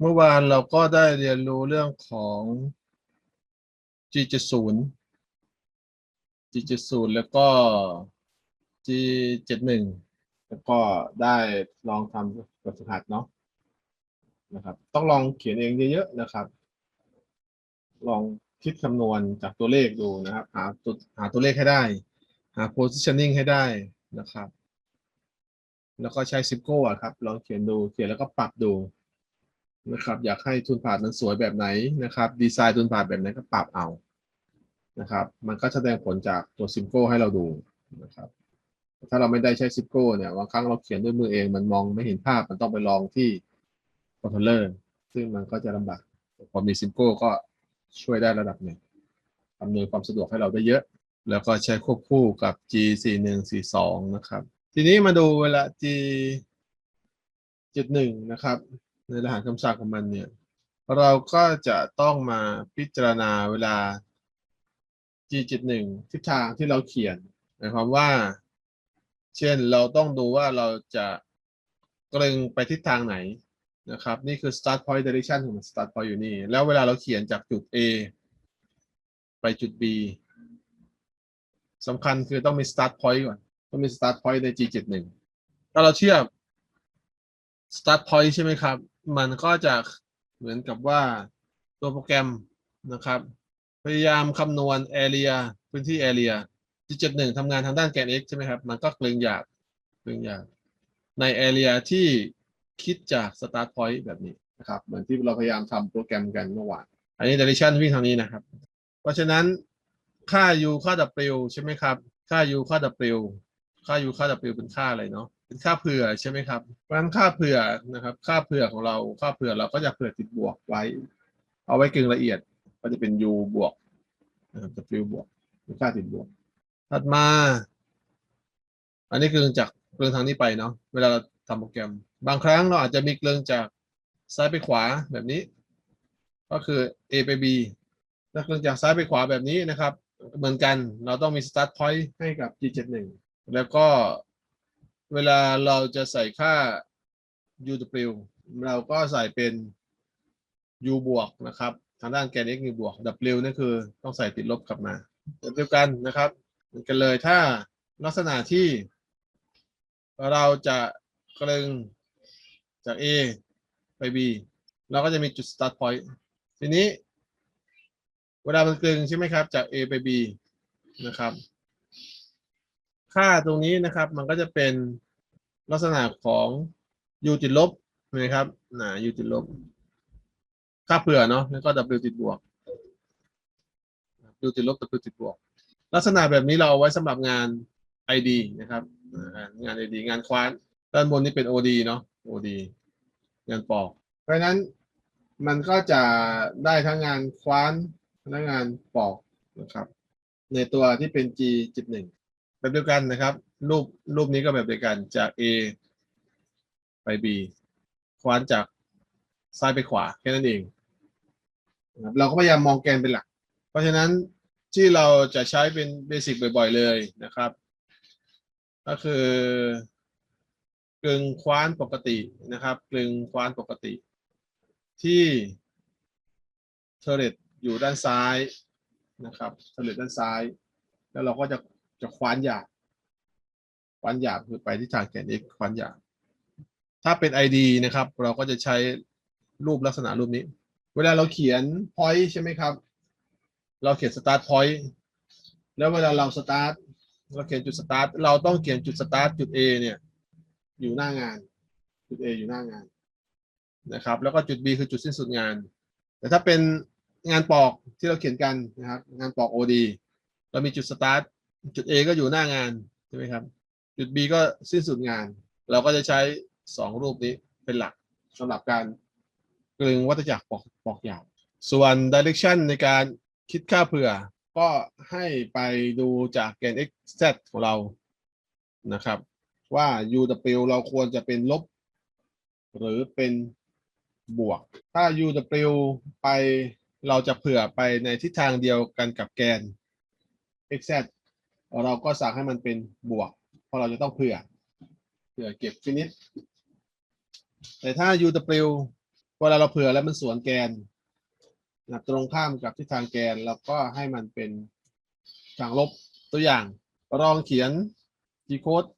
เมื่อวานเราก็ได้เรียนรู้เรื่องของ G70 G70 แล้วก็ G71 แล้วก็ได้ลองทำแบบฝึกหัดเนาะนะครับ ต้องลองเขียนเองเยอะๆนะครับ ลองคิดคำนวณจากตัวเลขดูนะครับ หาตัวหาตัวเลขให้ได้ หา positioning ให้ได้นะครับ แล้วก็ใช้ Zipco อะครับลองเขียนดูเขียนแล้วก็ปรับดู นะครับ อยากให้ทุนผ่านมันสวยแบบไหนนะครับดีไซน์ทุนผ่านแบบไหนก็ปรับเอานะครับ มันก็แสดงผลจากตัว Zipco ให้เราดูนะครับ ถ้าเราไม่ได้ใช้ Zipco เนี่ยบางครั้งเราเขียนด้วยมือเองมันมองไม่เห็นภาพมันต้องไปลองที่คอนโทรลเลอร์ซึ่งมันก็จะลำบากพอมี Zipco ก็ช่วยได้ระดับหนึ่งอำนวยความสะดวกให้เราได้เยอะ แล้วก็ใช้ควบคู่กับ G 4 1 4 2 นะครับ ทีนี้มาดูเวลา G 71นะครับ ในรหัสคำสั่งของมันเนี่ย เราก็จะต้องมาพิจารณาเวลา G 71ทิศทางที่เราเขียนหมายความว่า เช่นเราต้องดูว่าเราจะกลึงไปทิศทางไหนนะครับ นี่คือ start point direction ของมัน start point อยู่นี่ แล้วเวลาเราเขียนจากจุด A ไปจุด B สำคัญคือต้องมี start point ก่อน ต้องมี start point ใน G71 ถ้าเราเชื่อ start point ใช่ไหมครับ มันก็จะเหมือนกับว่าตัวโปรแกรมนะครับ พยายามคำนวณ area พื้นที่ area G71 ทำงานทางด้านแกน x ใช่ไหมครับ มันก็กลึงหยาบกลึงหยาบใน area ที่คิดจาก start point แบบนี้นะครับ เหมือนที่เราพยายามทำโปรแกรมกันเมื่อวาน อันนี้ direction วิ่งทางนี้นะครับ เพราะฉะนั้นค่า u ค่า w ใช่ไหมครับ ค่า u ค่า w ค่า u ค่า w เป็นค่าอะไรเนาะ เป็นค่าเผื่อใช่ไหมครับเพราะฉะนั้นค่าเผื่อนะครับ ค่าเผื่อของเราค่าเผื่อเราก็จะเผื่อติดบวกไว้ เอาไว้กึ่งละเอียด ก็จะเป็น u บวกนะครับ w บวกเป็นค่าติดบวก ถัดมา อันนี้กลึงจากกลึงทางนี้ไปเนาะเวลาเราทำโปรแกรม บางครั้งเราอาจจะมีกลึงจากซ้ายไปขวาแบบนี้ ก็คือ a ไป b ถ้ากลึงจากซ้ายไปขวาแบบนี้นะครับ เหมือนกันเราต้องมี start point ให้กับ G71 แล้วก็ เวลาเราจะใส่ค่า UW เราก็ใส่เป็น U บวกนะครับ ทางด้านแกน x มีบวก W นั่นคือต้องใส่ติดลบกลับมาเดียวกันนะครับเหมือนกันเลยถ้าลักษณะที่เราจะกลึงจาก A ไป B เราก็จะมีจุด start point ทีนี้ เวลามันกลึงใช่ไหมครับ จาก A ไป B นะครับ ค่าตรงนี้นะครับ มันก็จะเป็นลักษณะของ u ติดลบนะครับนะ u ติดลบ ค่าเผื่อเนาะแล้วก็ w ติดบวก u ติดลบ w ติดบวก ลักษณะแบบนี้เราเอาไว้สำหรับงาน ID นะครับ งาน ID งานควานด้านบนนี่เป็น OD เนาะ OD งานปอก เพราะฉะนั้นมันก็จะได้ทั้งงานควานและงานปอกนะครับ ในตัวที่เป็น G จุดหนึ่ง แบบเดียวกันนะครับ รูปรูปนี้ก็แบบเดียวกันจาก A ไป B ควานจากซ้ายไปขวาแค่นั้นเองนะครับเราก็พยายามมองแกนเป็นหลัก เพราะฉะนั้นที่เราจะใช้เป็นเบสิกบ่อยๆเลยนะครับ ก็คือกลึงคว้านปกตินะครับกลึงคว้านปกติ ที่เทเรตอยู่ด้านซ้ายนะครับเทเรตด้านซ้าย แล้วเราก็จะ จะคว้านหยาบคว้านหยาบคือไปที่ทางแกน x คว้านหยาบถ้าเป็น ID นะครับ เราก็จะใช้รูปลักษณะรูปนี้ เวลาเราเขียน point ใช่ไหมครับ เราเขียน start point แล้วเวลาเรา start เราเขียนจุด start เราต้องเขียนจุด start จุด A เนี่ยอยู่หน้างาน จุด A อยู่หน้างานนะครับ แล้วก็จุด B คือจุดสิ้นสุดงาน แต่ถ้าเป็นงานปอกที่เราเขียนกันนะครับ งานปอก OD เรามีจุด start จุด A ก็อยู่หน้างานใช่ไหมครับ จุด B ก็สิ้นสุดงาน เราก็จะใช้สองรูปนี้เป็นหลักสำหรับการกลึงวัฏจักรปอกปอกยาบส่วน direction ในการคิดค่าเผื่อ ก็ให้ไปดูจากแกน x z ของเรานะครับ ว่า UW เราควรจะเป็นลบ หรือเป็นบวก ถ้า UW ไปเราจะเผื่อไปในทิศทางเดียวกันกับแกน xz เราก็สั่งให้มันเป็นบวก เพราะเราจะต้องเผื่อ เผื่อเก็บฟินิชแต่ถ้า UW เวลาเราเผื่อแล้วมันสวนแกนนะตรงข้ามกับทิศทางแกนเราก็ให้มันเป็นทางลบตัวอย่างลองเขียน G code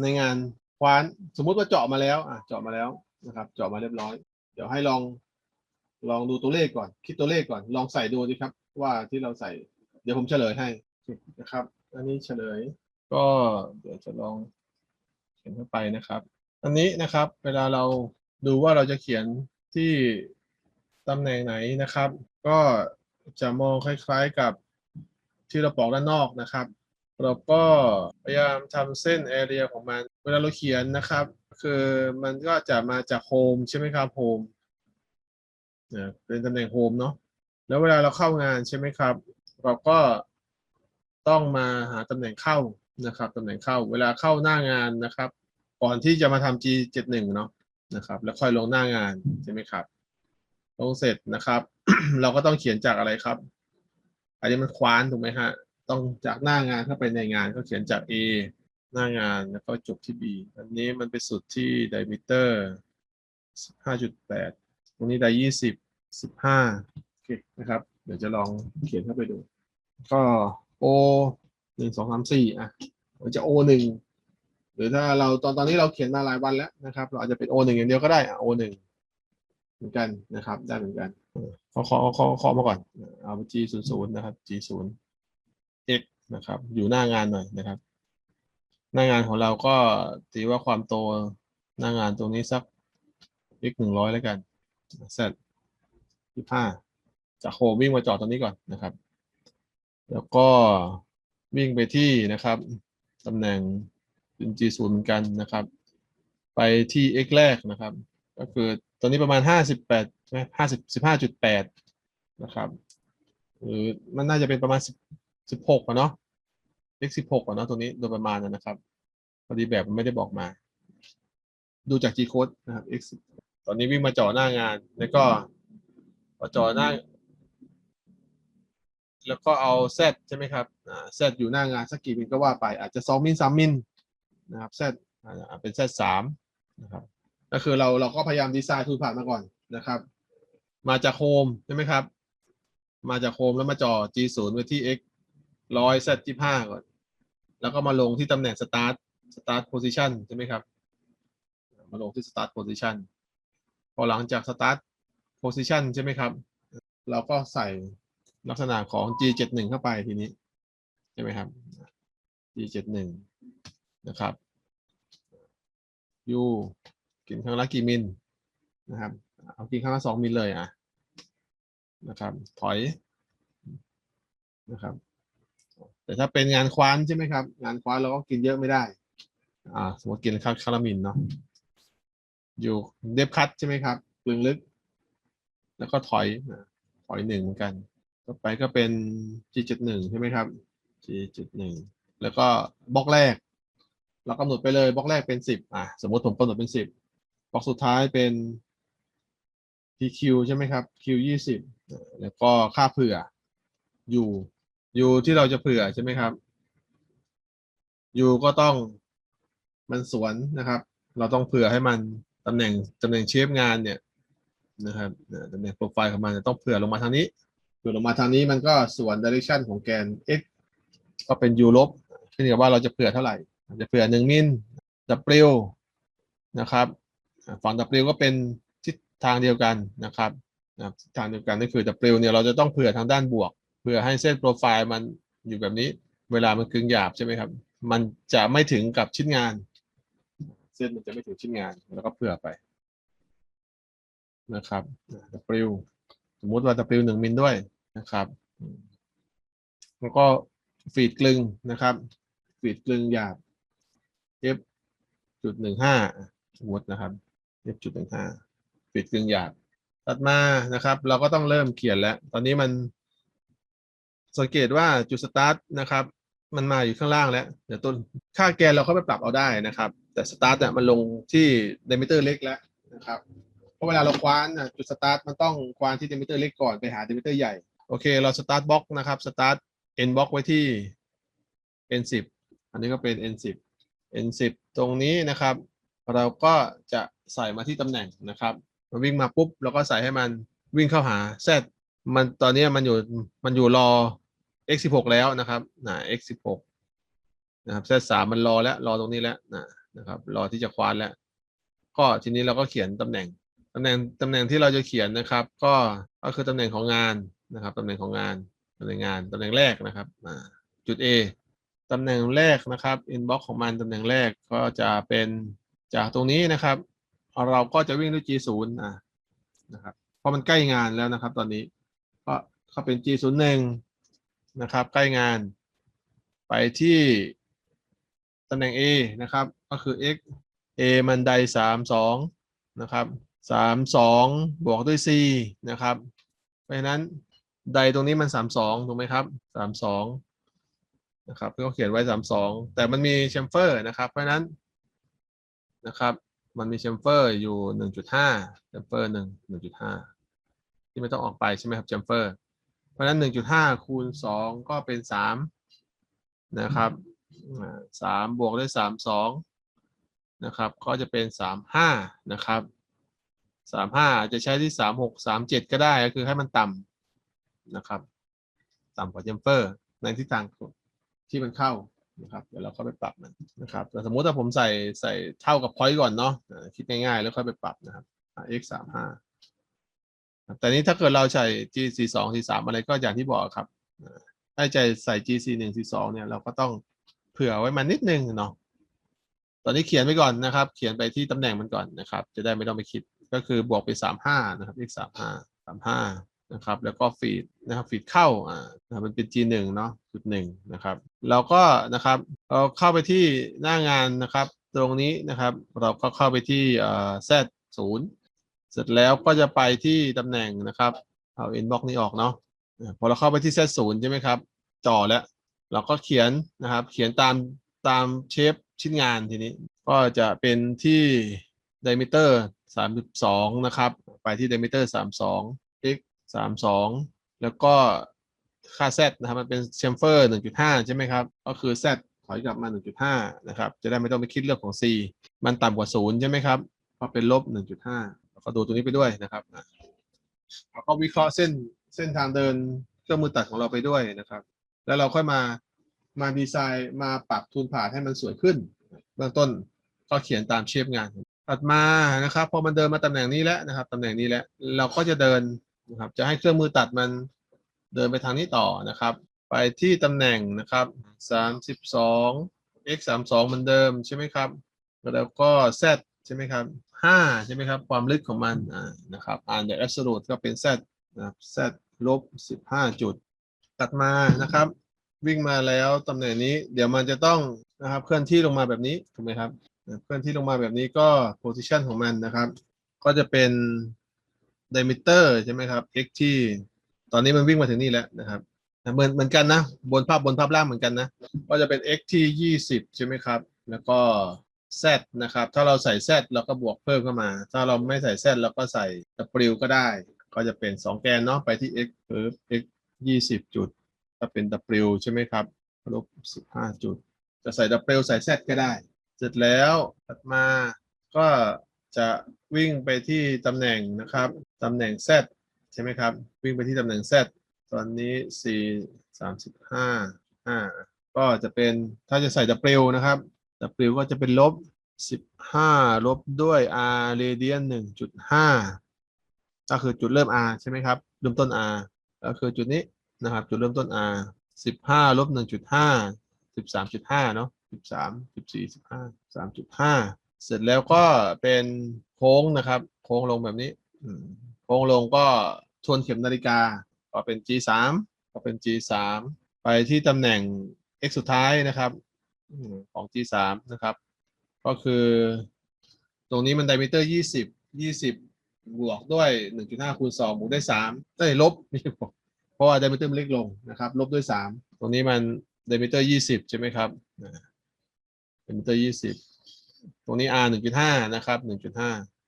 ในงานควานสมมุติว่าเจาะมาแล้วอะเจาะมาแล้วนะครับ เจาะมาเรียบร้อย เดี๋ยวให้ลองลองดูตัวเลขก่อน คิดตัวเลขก่อน ลองใส่ดูสิครับ ว่าที่เราใส่ เดี๋ยวผมเฉลยให้นะครับ อันนี้เฉลย ก็เดี๋ยวจะลองเขียนเข้าไปนะครับ อันนี้นะครับ เวลาเราดูว่าเราจะเขียนที่ตำแหน่งไหนนะครับ ก็จะมองคล้ายๆกับที่เราปอกด้านนอกนะครับ เราก็พยายามทำเส้นแอเรียของมัน เวลาเราเขียนนะครับ คือมันก็จะมาจากโฮมใช่ไหมครับโฮมนะเป็นตำแหน่งโฮมเนาะแล้วเวลาเราเข้างานใช่ไหมครับ เราก็ ต้องมาหาตำแหน่งเข้านะครับตำแหน่งเข้าเวลาเข้าหน้างานนะครับ ก่อนที่จะมาทำ G71 เนาะนะครับ แล้วค่อยลงหน้างานใช่ไหมครับ ลงเสร็จนะครับ เราก็ต้องเขียนจากอะไรครับ อันนี้มันคว้านถูกไหมฮะต้องจากหน้างานเข้าไปในงานก็เขียนจาก A หน้างานแล้วก็จบที่ B อันนี้มันไปสุดที่ diameter 15.8 ตรงนี้ได้20 15โอเคนะครับ เดี๋ยวจะลองเขียนเข้าไปดู ก็ O หนึ่งสองสามสี่อะมันจะ O หนึ่งหรือถ้าเราตอนตอนนี้เราเขียนมาหลายวันแล้วนะครับ เราอาจจะเป็น O หนึ่งอย่างเดียวก็ได้อะ O หนึ่งเหมือนกันนะครับ ได้เหมือนกันเคาะเคาะเคาะเคาะมาก่อนเอา G ศูนย์ศูนย์นะครับ G ศูนย์ x นะครับ อยู่หน้างานหน่อยนะครับ หน้างานของเราก็ตีว่าความโตหน้างานตรงนี้สัก x หนึ่งร้อยแล้วกัน z ยี่ห้าจากโฮวิ่งมาจอดตรงนี้ก่อนนะครับ แล้วก็วิ่งไปที่นะครับตำแหน่งเป็น G ศูนย์เหมือนกันนะครับ ไปที่ x แรกนะครับ ก็คือตอนนี้ประมาณห้าสิบแปดใช่ไหมห้าสิบสิบห้าจุดแปดนะครับ หรือมันน่าจะเป็นประมาณสิบสิบหกอะเนาะ x สิบหกอะเนาะตรงนี้โดยประมาณนะครับ พอดีแบบมันไม่ได้บอกมา ดูจาก G code นะครับ x ตอนนี้วิ่งมาจ่อหน้างาน แล้วก็จ่อหน้า แล้วก็เอา z ใช่ไหมครับอ่า z อยู่หน้างานสักกี่มิลก็ว่าไป อาจจะสองมิลสามมิลนะครับ z อ่าเป็น z สามนะครับก็คือเราเราก็พยายามดีไซน์ทูผ่านมาก่อนนะครับ มาจากโฮมใช่ไหมครับ มาจากโฮมแล้วมาจ่อ G ศูนย์ไว้ที่ x ร้อย z ยี่ห้าก่อน แล้วก็มาลงที่ตำแหน่ง start start position ใช่ไหมครับ มาลงที่ start position พอหลังจาก start position ใช่ไหมครับ เราก็ใส่ ลักษณะของ G71 เข้าไปทีนี้ ใช่ไหมครับ G71 นะครับ U กินครั้งละกี่มิลนะครับ เอากินครั้งละสองมิลเลยอะนะครับ ถอยนะครับ แต่ถ้าเป็นงานควานใช่ไหมครับ งานควานเราก็กินเยอะไม่ได้ อ่า สมมติกินคาคารามินเนาะอยู่เดฟคัตใช่ไหมครับกลึงลึก แล้วก็ถอยถอยหนึ่งเหมือนกัน ต่อไปก็เป็น G.1 ใช่ไหมครับ G.1 แล้วก็บล็อกแรก เรากำหนดไปเลยบล็อกแรกเป็นสิบอะสมมติผมกำหนดเป็นสิบบล็อกสุดท้ายเป็น PQ ใช่ไหมครับ Q ยี่สิบแล้วก็ค่าเผื่อ U U ที่เราจะเผื่อใช่ไหมครับ U ก็ต้องมันสวนนะครับ เราต้องเผื่อให้มันตำแหน่งตำแหน่งเชฟงานเนี่ยนะครับตำแหน่งโปรไฟล์ของมันจะต้องเผื่อลงมาทางนี้ เผื่อลงมาทางนี้มันก็ส่วน direction ของแกน x ก็เป็น u ลบขึ้นกับว่าเราจะเผื่อเท่าไหร่ จะเผื่อหนึ่งมิล w นะครับอ่าฝั่ง w ก็เป็นทิศทางเดียวกันนะครับทิศทางเดียวกันก็คือ w เนี่ยเราจะต้องเผื่อทางด้านบวกเพื่อให้เส้นโปรไฟล์มันอยู่แบบนี้ เวลามันกึ่งหยาบใช่ไหมครับ มันจะไม่ถึงกับชิ้นงาน เส้นมันจะไม่ถึงชิ้นงาน แล้วก็เผื่อไปนะครับ W สมมุติว่า W หนึ่งมิลด้วยนะครับ แล้วก็ฟีดกลึงนะครับ ฟีดกลึงหยาบ F จุดหนึ่งห้าสมมตินะครับ F จุดหนึ่งห้าฟีดกลึงหยาบ ตัดมานะครับ เราก็ต้องเริ่มเขียนแล้ว ตอนนี้มัน สังเกตว่าจุดสตาร์ทนะครับ มันมาอยู่ข้างล่างแล้ว เดี๋ยวต้นค่าแกนเราเข้าไปปรับเอาได้นะครับ แต่สตาร์ทเนี่ยมันลงที่เดมิเตอร์เล็กแล้วนะครับ ราะเวลาเราคว้านนะจุดสตาร์ทมันต้องคว้านที่เดมิเตอร์เล็กก่อนไปหาเดมิเตอร์ใหญ่ โอเค เราสตาร์ทบล็อกนะครับสตาร์ท n บล็อกไว้ที่ n สิบอันนี้ก็เป็น n สิบ n สิบตรงนี้นะครับ เราก็จะใส่มาที่ตำแหน่งนะครับมันวิ่งมาปุ๊บเราก็ใส่ให้มันวิ่งเข้าหา z มันตอนนี้มันอยู่มันอยู่รอ x สิบหกแล้วนะครับนะ x สิบหกนะครับ z สามมันรอแล้วรอตรงนี้แล้วนะนะครับ รอที่จะคว้านแล้ว ก็ทีนี้เราก็เขียนตำแหน่ง ตำแหน่งตำแหน่งที่เราจะเขียนนะครับ ก็ก็คือตำแหน่งของงานนะครับตำแหน่งของงานตำแหน่งงานตำแหน่งแรกนะครับจุด A ตำแหน่งแรกนะครับ inbox ของมันตำแหน่งแรกก็จะเป็นจากตรงนี้นะครับ เราก็จะวิ่งด้วย G 0อะนะครับเพราะมันใกล้งานแล้วนะครับ ตอนนี้ก็เขาเป็น G 0 1 นะครับ ใกล้งาน ไปที่ตำแหน่ง A นะครับ ก็คือ x A มันไดสามสองนะครับ สามสองบวกด้วย C นะครับ เพราะฉะนั้นไดตรงนี้มันสามสองถูกไหมครับสามสองนะครับก็เขียนไว้สามสองแต่มันมีแชมเฟอร์นะครับ เพราะฉะนั้นนะครับ มันมีแชมเฟอร์อยู่หนึ่งจุดห้าแชมเฟอร์หนึ่งหนึ่งจุดห้าที่ไม่ต้องออกไปใช่ไหมครับแชมเฟอร์ เพราะฉะนั้นหนึ่งจุดห้าคูณสองก็เป็นสามนะครับสามบวกด้วยสามสองนะครับ ก็จะเป็นสามห้านะครับ สามห้าจะใช้ที่สามหกสามเจ็ดก็ได้ก็คือให้มันต่ำนะครับ ต่ำกว่าแชมเฟอร์ในทิศทางที่มันเข้านะครับเดี๋ยวเราเข้าไปปรับมันนะครับแต่สมมุติถ้าผมใส่ใส่เท่ากับ point ก่อนเนาะคิดง่ายๆ แล้วค่อยไปปรับนะครับ x สามห้าแต่นี้ถ้าเกิดเราใส่ g สี่สองสี่สามอะไรก็อย่างที่บอกครับถ้าใจใส่ g สี่หนึ่งสี่สองเนี่ยเราก็ต้องเผื่อไว้มันนิดนึงเนาะตอนนี้เขียนไปก่อนนะครับ เขียนไปที่ตำแหน่งมันก่อนนะครับ จะได้ไม่ต้องไปคิด ก็คือบวกไปสามห้านะครับ x สามห้าสามห้านะครับ แล้วก็ฟีดนะครับฟีดเข้าอ่านะมันเป็น G หนึ่งเนาะจุดหนึ่งนะครับ เราก็นะครับเราเข้าไปที่หน้างานนะครับ ตรงนี้นะครับ เราก็เข้าไปที่เอ่อ Z ศูนย์เสร็จแล้วก็จะไปที่ตำแหน่งนะครับเอา inbox นี้ออกเนาะพอเราเข้าไปที่ Z ศูนย์ใช่ไหมครับจ่อแล้วเราก็เขียนนะครับ เขียนตามตามเชฟชิ้นงานทีนี้ ก็จะเป็นที่ diameter 32นะครับ ไปที่ diameter 32 x สามสองแล้วก็ค่า z นะครับ มันเป็นแชมเฟอร์หนึ่งจุดห้าใช่ไหมครับ ก็คือ z ถอยกลับมาหนึ่งจุดห้านะครับ จะได้ไม่ต้องไปคิดเรื่องของ c มันต่ำกว่าศูนย์ใช่ไหมครับเพราะเป็นลบหนึ่งจุดห้าเราก็ดูตรงนี้ไปด้วยนะครับอะเราก็วิเคราะห์เส้นเส้นทางเดินเครื่องมือตัดของเราไปด้วยนะครับ แล้วเราค่อยมามาดีไซน์มาปรับทูนผ่าให้มันสวยขึ้น เบื้องต้นก็เขียนตามเชฟงาน ถัดมานะครับ พอมันเดินมาตำแหน่งนี้แล้วนะครับตำแหน่งนี้แล้วเราก็จะเดินนะครับ จะให้เครื่องมือตัดมันเดินไปทางนี้ต่อนะครับ ไปที่ตำแหน่งนะครับสามสิบสอง x สามสองเหมือนเดิมใช่ไหมครับแล้วก็ z ใช่ไหมครับห้าใช่ไหมครับ ความลึกของมันนะครับอ่าน the absolute ก็เป็น z นะครับ z ลบสิบห้าจุด ตัดมานะครับ วิ่งมาแล้วตำแหน่งนี้ เดี๋ยวมันจะต้องนะครับ เคลื่อนที่ลงมาแบบนี้ถูกไหมครับ เคลื่อนที่ลงมาแบบนี้ก็ position ของมันนะครับ ก็จะเป็น diameter ใช่ไหมครับ x ที่ ตอนนี้มันวิ่งมาถึงนี่แล้วนะครับเหมือนเหมือนกันนะ บนภาพบนภาพล่างเหมือนกันนะ ก็จะเป็น x ที่ยี่สิบใช่ไหมครับ แล้วก็ z นะครับ ถ้าเราใส่ z เราก็บวกเพิ่มเข้ามา ถ้าเราไม่ใส่ z เราก็ใส่ w ก็ได้ ก็จะเป็นสองแกนเนาะไปที่ x เพิ่ม x ยี่สิบจุด ถ้าเป็น w ใช่ไหมครับลบสิบห้าจุด จะใส่ w ใส่ z ก็ได้ เสร็จแล้วถัดมาก็จะวิ่งไปที่ตำแหน่งนะครับตำแหน่ง z ใช่ไหมครับ วิ่งไปที่ตำแหน่ง z ตอนนี้ 4 35 5 ก็จะเป็นถ้าจะใส่ w นะครับ w ก็จะเป็นลบ 15 ลบด้วย r radian 1.5 ก็คือจุดเริ่ม r ใช่ไหมครับเริ่มต้น r ก็คือจุดนี้นะครับ จุดเริ่มต้น r 15 ลบ 1.5 13.5 เนาะ 13 14 15 3.5เสร็จแล้วก็เป็นโค้งนะครับ โค้งลงแบบนี้โค้งลงก็ทวนเข็มนาฬิกา ก็เป็น G 3ก็เป็น G 3ไปที่ตำแหน่ง x สุดท้ายนะครับของ G 3นะครับ ก็คือ ตรงนี้มันไดมิเตอร์20 20บวกด้วย 1.5คูณ2บวกด้วย3ได้ลบไม่บวกเพราะว่าไดมิเตอร์มันเล็กลงนะครับ ลบด้วย 3 ตรงนี้มันไดมิเตอร์ 20 ใช่ไหมครับ ไดมิเตอร์20ตรงนี้ R 1.5นะครับ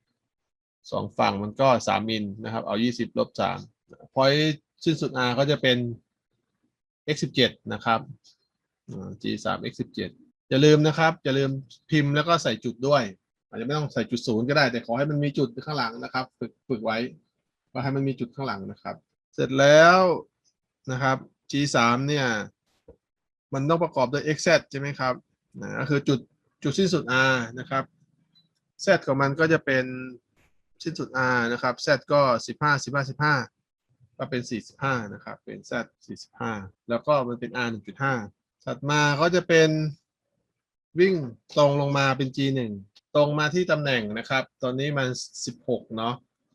1.5สองฝั่งมันก็3มิลนะครับ เอา20ลบ3 point สิ้นสุด R ก็จะเป็น x 17นะครับอ่า g 3 x 17อย่าลืมนะครับอย่าลืมพิมพ์แล้วก็ใส่จุดด้วย อาจจะไม่ต้องใส่จุดศูนย์ก็ได้แต่ขอให้มันมีจุดข้างหลังนะครับ ฝึกฝึกไว้ว่าให้มันมีจุดข้างหลังนะครับ เสร็จแล้วนะครับ G สามเนี่ย มันต้องประกอบด้วย x z ใช่ไหมครับ นะก็คือจุดจุดสิ้นสุด r นะครับ z ของมันก็จะเป็นสิ้นสุด r นะครับ z ก็สิบห้าสิบห้าสิบห้าก็เป็นสี่สิบห้านะครับ เป็น z สี่สิบห้าแล้วก็มันเป็น r หนึ่งจุดห้าถัดมาก็จะเป็นวิ่งตรงลงมาเป็น g หนึ่งตรงมาที่ตำแหน่งนะครับ ตอนนี้มันสิบหกเนาะ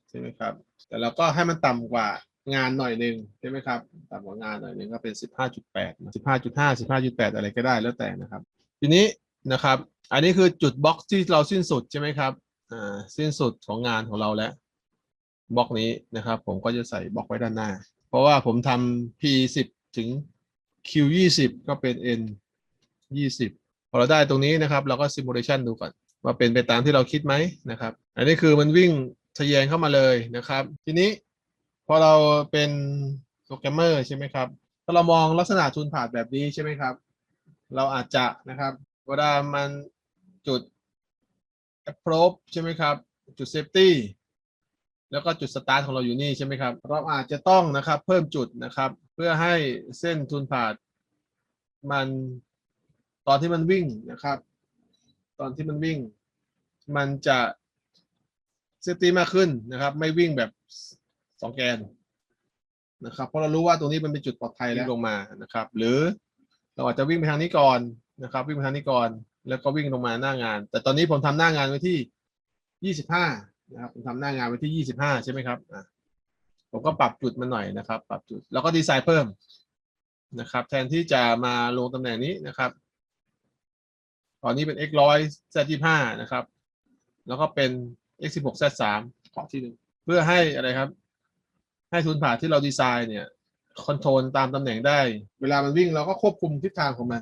ใช่ไหมครับ แต่เราก็ให้มันต่ำกว่างานหน่อยหนึ่งใช่ไหมครับต่ำกว่างานหน่อยหนึ่งก็เป็นสิบห้าจุดแปดสิบห้าจุดห้าสิบห้าจุดแปดอะไรก็ได้แล้วแต่นะครับ ทีนี้นะครับ อันนี้คือจุดบล็อกที่เราสิ้นสุดใช่ไหมครับอ่าสิ้นสุดของงานของเราแล้วบล็อกนี้นะครับ ผมก็จะใส่บล็อกไว้ด้านหน้า เพราะว่าผมทำ P สิบถึง Q ยี่สิบก็เป็น N ยี่สิบพอเราได้ตรงนี้นะครับ เราก็ simulation ดูก่อน ว่าเป็นไปตามที่เราคิดไหมนะครับ อันนี้คือมันวิ่งทะแยงเข้ามาเลยนะครับ ทีนี้พอเราเป็นโปรแกรมเมอร์ใช่ไหมครับถ้าเรามองลักษณะทุนผ่านแบบนี้ใช่ไหมครับ เราอาจจะนะครับ เวลามันจุด approach ใช่ไหมครับ จุด safety แล้วก็จุด start ของเราอยู่นี่ใช่ไหมครับ เราอาจจะต้องนะครับเพิ่มจุดนะครับ เพื่อให้เส้นทุนผ่านมันตอนที่มันวิ่งนะครับ ตอนที่มันวิ่ง มันจะเซฟตี้มากขึ้นนะครับ ไม่วิ่งแบบสองแกนนะครับ เพราะเรารู้ว่าตรงนี้มันเป็นจุดปลอดภัยแล้วลงมานะครับ หรือ เราอาจจะวิ่งไปทางนี้ก่อนนะครับ วิ่งไปทางนี้ก่อน แล้วก็วิ่งลงมาหน้างาน แต่ตอนนี้ผมทำหน้างานไว้ที่ยี่สิบห้านะครับผมทำหน้างานไว้ที่ยี่สิบห้าใช่ไหมครับอะผมก็ปรับจุดมันหน่อยนะครับ ปรับจุดแล้วก็ดีไซน์เพิ่มนะครับ แทนที่จะมาลงตำแหน่งนี้นะครับ ตอนนี้เป็น x ร้อย z ยี่ห้านะครับ แล้วก็เป็น x สิบหก z สามขอที่หนึ่งเพื่อให้อะไรครับ ให้ทุนผ่าที่เราดีไซน์เนี่ย คอนโทรลตามตำแหน่งได้ เวลามันวิ่งเราก็ควบคุมทิศทางของมัน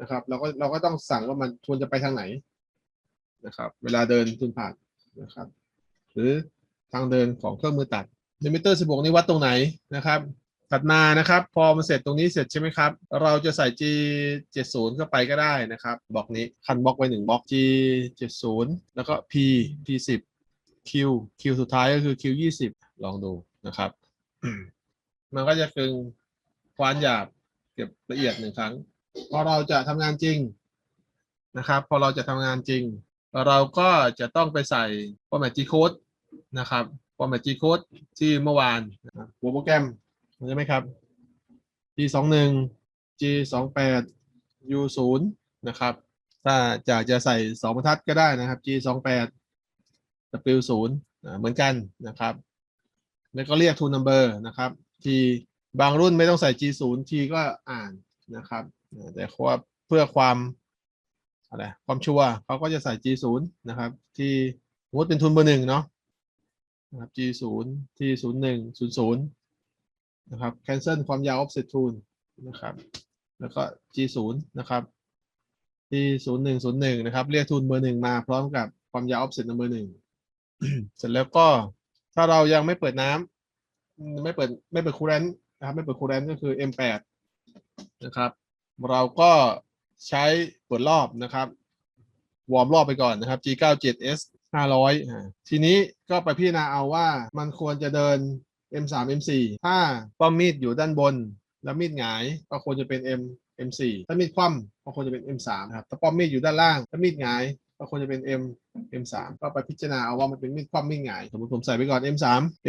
นะครับเราก็เราก็ต้องสั่งว่ามันควรจะไปทางไหนนะครับ เวลาเดินทุนผ่านนะครับ หรือทางเดินของเครื่องมือตัดลิมิเตอร์16นี่วัดตรงไหนนะครับถัดมานะครับ พอมันเสร็จตรงนี้เสร็จใช่ไหมครับ เราจะใส่ G 70เข้าไปก็ได้นะครับบล็อกนี้คันบล็อกไว้หนึ่งบล็อก G 70แล้วก็ P P 10 Q Q สุดท้ายก็คือ Q 20ลองดูนะครับ มันก็จะกึงควานหยาบเก็บละเอียดหนึ่งครั้ง พอเราจะทำงานจริงนะครับ พอเราจะทำงานจริง เราก็จะต้องไปใส่ format G code นะครับ format G code ที่เมื่อวานหัวโปรแกรมใช่ไหมครับ G สองหนึ่ง G สองแปด U ศูนย์นะครับถ้าอยากจะใส่สองบรรทัดก็ได้นะครับ G สองแปด W ศูนย์เหมือนกันนะครับ แล้วก็เรียก to number นะครับ T บางรุ่นไม่ต้องใส่ G ศูนย์ T ก็อ่านนะครับแต่ว่าเพื่อความอะไรความชัวร์เขาก็จะใส่ G ศูนย์นะครับ ที่สมมติเป็นทุนเบอร์หนึ่งเนาะนะครับ G ศูนย์ T ศูนย์หนึ่งศูนย์ศูนย์นะครับ cancel ความยาว offset tool นะครับ แล้วก็ G ศูนย์นะครับ T ศูนย์หนึ่งศูนย์หนึ่งนะครับ เรียกทุนเบอร์หนึ่งมาพร้อมกับความยาว offset เบอร์หนึ่งเสร็จแล้วก็ถ้าเรายังไม่เปิดน้ำ ไม่เปิดไม่เปิดคูลแรนต์นะครับ ไม่เปิดคูลแรนต์ก็คือ M8 นะครับ เราก็ใช้เปิดรอบนะครับ วอร์มรอบไปก่อนนะครับ G97S 500 ทีนี้ก็ไปพิจารณาเอาว่ามันควรจะเดิน M3 M4 ถ้าป้อมมีดอยู่ด้านบน แล้วมีดหงายก็ควรจะเป็น M M4 ถ้ามีดคว่ำก็ควรจะเป็น M3 นะครับถ้าป้อมมีดอยู่ด้านล่างถ้ามีดหงาย ก็ควรจะเป็น M M3 ก็ไปพิจารณาเอาว่ามันเป็นมีดคว่ำมีดหงาย สมมติผมใส่ไปก่อน M3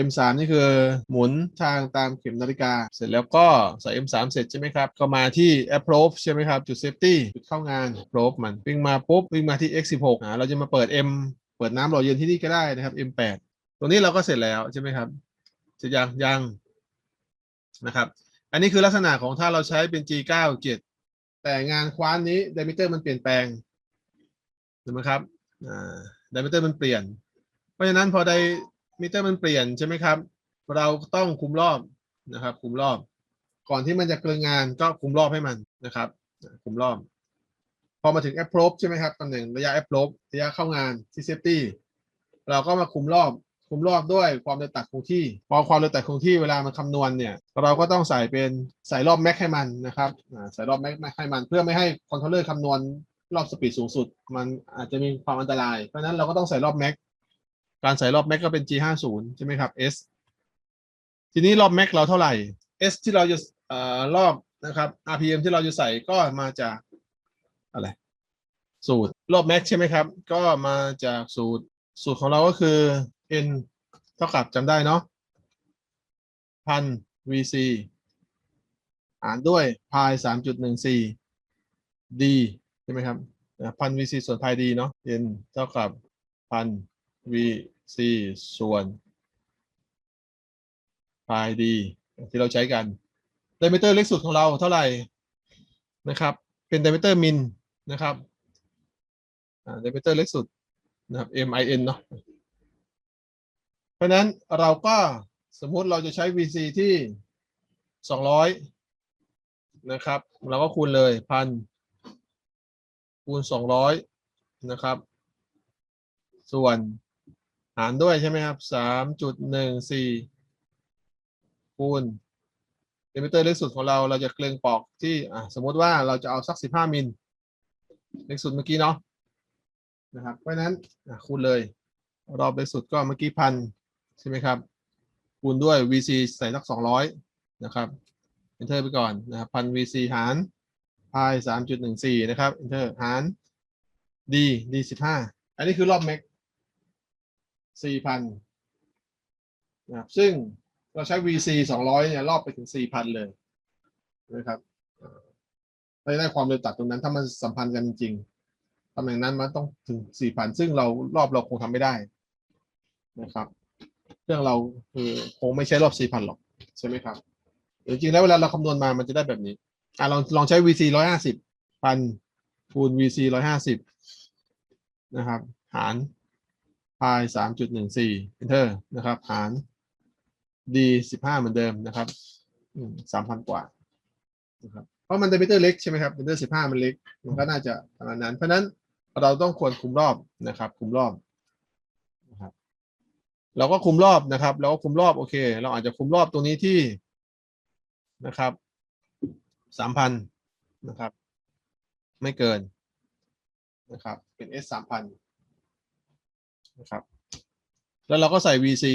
M3 นี่คือหมุนทางตามเข็มนาฬิกา เสร็จแล้วก็ใส่ M3 เสร็จใช่ไหมครับ ก็มาที่ approach ใช่ไหมครับ จุด safety จุดเข้างาน approach มันวิ่งมาปุ๊บวิ่งมาที่ X16 อ่าเราจะมาเปิด M เปิดน้ำหล่อเย็นที่นี่ก็ได้นะครับ M8 ตรงนี้เราก็เสร็จแล้วใช่ไหมครับเสร็จยังยังนะครับ อันนี้คือลักษณะของถ้าเราใช้เป็น G97 แต่งานคว้านนี้ diameter มันเปลี่ยนแปลง ถูกไหมครับไดมิเตอร์มันเปลี่ยน เพราะฉะนั้นพอไดมิเตอร์มันเปลี่ยนใช่ไหมครับ เราต้องคุมรอบนะครับ คุมรอบ ก่อนที่มันจะเกลืองานก็คุมรอบให้มันนะครับ คุมรอบ พอมาถึง approach ใช่ไหมครับตำแหน่งระยะ approach ระยะเข้างานที่ safety เราก็มาคุมรอบ คุมรอบด้วยความเร็วตัดคงที่ พอความเร็วตัดคงที่เวลามันคำนวณเนี่ย เราก็ต้องใส่เป็นใส่รอบแม็กให้มันนะครับอ่าใส่รอบแม็กให้มัน เพื่อไม่ให้คอนโทรลเลอร์คำนวณ รอบสปีดสูงสุด มันอาจจะมีความอันตราย เพราะฉะนั้นเราก็ต้องใส่รอบแม็ก การใส่รอบแม็กก็เป็น G50 ใช่ไหมครับ S ทีนี้รอบแม็กเราเท่าไหร่ S ที่เราจะเอ่อรอบนะครับ RPM ที่เราจะใส่ก็มาจากอะไร สูตรรอบแม็กใช่ไหมครับ ก็มาจากสูตรสูตรของเราก็คือ n เท่ากับจำได้เนาะพัน vc หารด้วย pi สามจุดหนึ่งสี่ d ใช่ไหมครับพัน vc ส่วน pi d เนาะ n เท่ากับพัน vc ส่วน pi d ที่เราใช้กันไดเมเตอร์เล็กสุดของเราเท่าไหร่นะครับ เป็นไดเมเตอร์มินนะครับไดเมเตอร์เล็กสุดนะครับ min เนาะเพราะฉะนั้นเราก็สมมุติเราจะใช้ VC ที่ 200 นะครับ เราก็คูณเลยพัน คูณ200นะครับ ส่วนหารด้วยใช่ไหมครับ3.14คูณเดมิเตอร์เล็กสุดของเราเราจะเกลึงปอกที่อะสมมติว่าเราจะเอาสัก15มิลเล็กสุดเมื่อกี้เนาะนะครับเพราะนั้นคูณเลย รอบเล็กสุดก็เมื่อกี้พันใช่ไหมครับ คูณด้วย VC ใส่สัก200นะครับ enter ไปก่อนนะครับพัน VC หาร pi 3.14นะครับ enter หาร d d 15อันนี้คือรอบแม็ก4,000นะครับซึ่งเราใช้ VC 200เนี่ยรอบไปถึง4,000เลยนะครับได้ความเร็วตัดตรงนั้นถ้ามันสัมพันธ์กันจริงๆตำแหน่งนั้นมันต้องถึง4,000ซึ่งเรารอบเราคงทำไม่ได้นะครับเครื่องเราคือคงไม่ใช้รอบ4,000หรอก ใช่ไหมครับ จริงๆแล้วเวลาเราคำนวณมามันจะได้แบบนี้ อะลองลองใช้ VC 150พันคูณ VC 150นะครับ หาร pi 3.14 enter นะครับ หาร d 15เหมือนเดิมนะครับสามพันกว่านะครับเพราะมันเดมิเตอร์เล็กใช่ไหมครับเดมิเตอร์15มันเล็ก มันก็น่าจะประมาณนั้น เพราะฉะนั้นเราต้องควรคุมรอบนะครับ คุมรอบนะครับ เราก็คุมรอบนะครับ เราก็คุมรอบโอเค เราอาจจะคุมรอบตรงนี้ที่นะครับ สามพันนะครับ ไม่เกินนะครับ เป็น S สามพันนะครับ แล้วเราก็ใส่ VC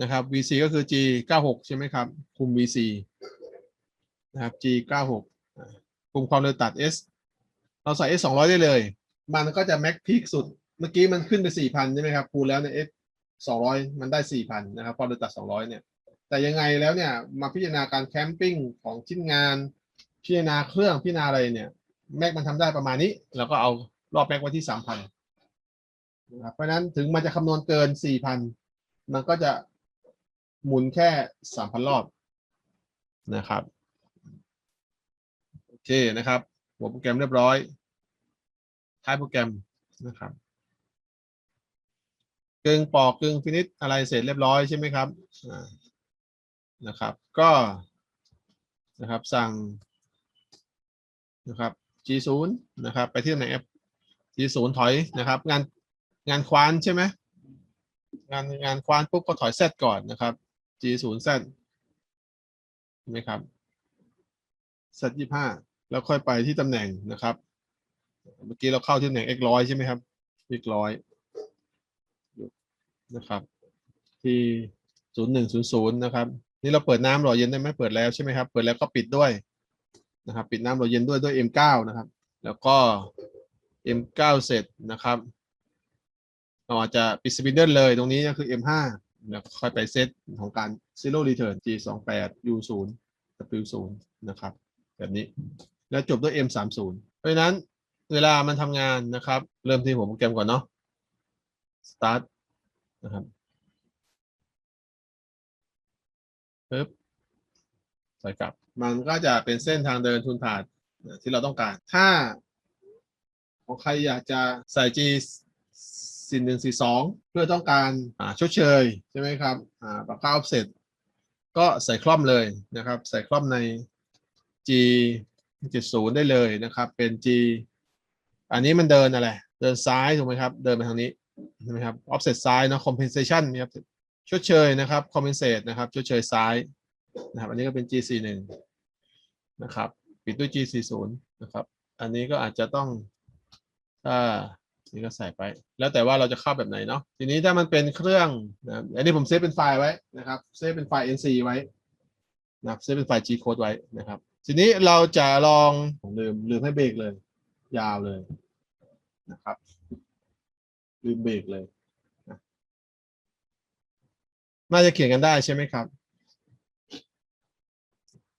นะครับ VC ก็คือ G 96ใช่ไหมครับ คุม VC นะครับ G 96คุมความเร็วตัด S เราใส่ S 200 ได้เลย มันก็จะแม็กพีคสุด เมื่อกี้มันขึ้นไป 4,000 ใช่ไหมครับ คูณแล้วเนี่ย S 200 มันได้ 4,000 นะครับ ความเร็วตัด 200 เนี่ย แต่ยังไงแล้วเนี่ยมาพิจารณาการแคมปิ้งของชิ้นงาน พิจารณาเครื่องพิจารณาอะไรเนี่ย แม็กมันทำได้ประมาณนี้เราก็เอารอบแม็กไว้ที่3,000นะครับเพราะฉะนั้นถึงมันจะคำนวณเกิน4,000มันก็จะหมุนแค่3,000รอบนะครับโอเคนะครับ หัวโปรแกรมเรียบร้อยท้ายโปรแกรมนะครับกึ่งปอกกึ่งฟินิชอะไรเสร็จเรียบร้อยใช่ไหมครับ นะครับก็นะครับสั่งนะครับ G0 นะครับ ไปที่ตำแหน่ง F G0 ถอยนะครับ งานงานควานใช่ไหมงานงานควานปุ๊บก็ถอย Z ก่อนนะครับ G0 Z ใช่ไหมครับ Z ยี่ห้าแล้วค่อยไปที่ตำแหน่งนะครับ เมื่อกี้เราเข้าที่ตำแหน่ง x ร้อยใช่ไหมครับ x ร้อยนะครับ ที่ศูนย์หนึ่งศูนย์ศูนย์นะครับ นี่เราเปิดน้ำหล่อเย็นได้ไหมเปิดแล้วใช่ไหมครับ เปิดแล้วก็ปิดด้วยนะครับ ปิดน้ำหล่อเย็นด้วยด้วย M9 นะครับ แล้วก็ M9 เสร็จนะครับเราอาจจะปิดสปินเดิลเลยตรงนี้ก็คือ M5 แล้วค่อยไปเซตของการ zero return G28 U0 W0 นะครับ แบบนี้แล้วจบด้วย M30 เพราะฉะนั้นเวลามันทำงานนะครับ เริ่มที่หัวโปรแกรมก่อนเนาะ start นะครับ ปึ๊บใส่กลับ มันก็จะเป็นเส้นทางเดินทุนผ่านที่เราต้องการ ถ้า ของใครอยากจะใส่ G 4 1 4 2เพื่อต้องการชดเชยใช่ไหมครับอ่าปากกาออฟเซ็ตก็ใส่คล่อมเลยนะครับ ใส่คล่อมใน G 70ได้เลยนะครับ เป็น G อันนี้มันเดินอะไร เดินซ้ายถูกไหมครับ เดินไปทางนี้ใช่ไหมครับ offset ซ้ายเนาะ compensation นะครับ ชดเชยนะครับ compensate นะครับชดเชยซ้ายนะครับ อันนี้ก็เป็น G41 นะครับ ปิดด้วย G40 นะครับ อันนี้ก็อาจจะต้องถ้านี่ก็ใส่ไป แล้วแต่ว่าเราจะเข้าแบบไหนเนาะทีนี้ถ้ามันเป็นเครื่องนะอันนี้ผมเซฟเป็นไฟล์ไว้นะครับเซฟเป็นไฟล์ nc ไว้นะเซฟเป็นไฟล์ g code ไว้นะครับ ทีนี้เราจะลองผมลืมลืมให้เบรกเลย ยาวเลยนะครับ ลืมเบรกเลย น่าจะเขียนกันได้ใช่ไหมครับ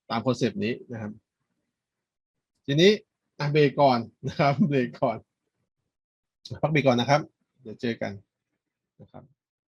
ตามคอนเซปต์นี้นะครับ ทีนี้อเบรกก่อนนะครับเบรกก่อนพักเบรกก่อนนะครับ เดี๋ยวเจอกันนะครับ